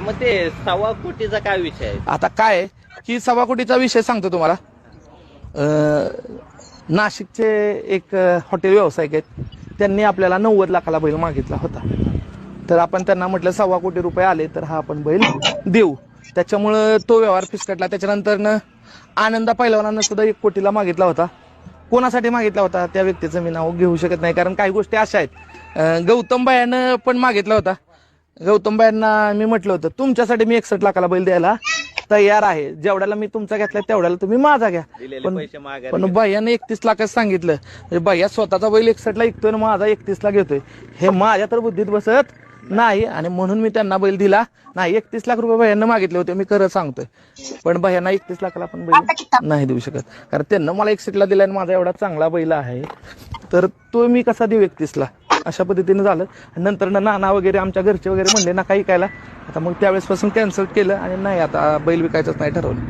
मग ते सव्वा कोटीचा काय विषय आहे? आता काय आहे? की सव्वा कोटीचा विषय सांगतो तुम्हाला. अं, नाशिकचे एक अं, हॉटेल व्यावसायिक आहेत. त्यांनी आपल्याला नव्वद लाखाला बैल मागितला होता. तर आपण त्यांना म्हटलं सव्वा कोटी रुपये आले तर हा आपण बैल देऊ. त्याच्यामुळं तो व्यवहार फिसकटला. त्याच्यानंतर आनंदा पैलवानानं सुद्धा एक कोटीला मागितला होता. कोणासाठी मागितला होता? त्या व्यक्तीचं मी नाव घेऊ शकत नाही कारण काही गोष्टी अशा आहेत. अं, गौतम बायानं पण मागितला होता. गौतम बायांना मी म्हटलं होतं तुमच्यासाठी मी एकसष्ट लाखाला बैल द्यायला तयार आहे. जेवढ्याला मी तुमचा घेतला तेवढ्याला तुम्ही माझा घ्या. पण पण भैयाने एकतीस लाखच सांगितलं. म्हणजे भैया स्वतःचा बैल एकसष्टला विकतोय आणि माझा एकतीसला घेतोय. हे माझ्या तर बुद्धीत बसत नाही आणि म्हणून मी त्यांना बैल दिला. नाही एकतीस लाख रुपये भैयांना मागितले होते मी खरं सांगतोय. पण भैयांना एकतीस लाखाला पण बैल नाही देऊ शकत. कारण त्यांना मला एकसष्टला दिला आणि माझा एवढा चांगला बैल आहे. तर तो मी कसा देऊ एकतीसला? अशा पद्धतीनं झालं. नंतर ना नाना वगैरे आमच्या घरचे वगैरे म्हणले ना काही कायला आता मग त्यावेळेसपासून कॅन्सल केलं आणि नाही आता बैल विकायचंच नाही ठरवलं.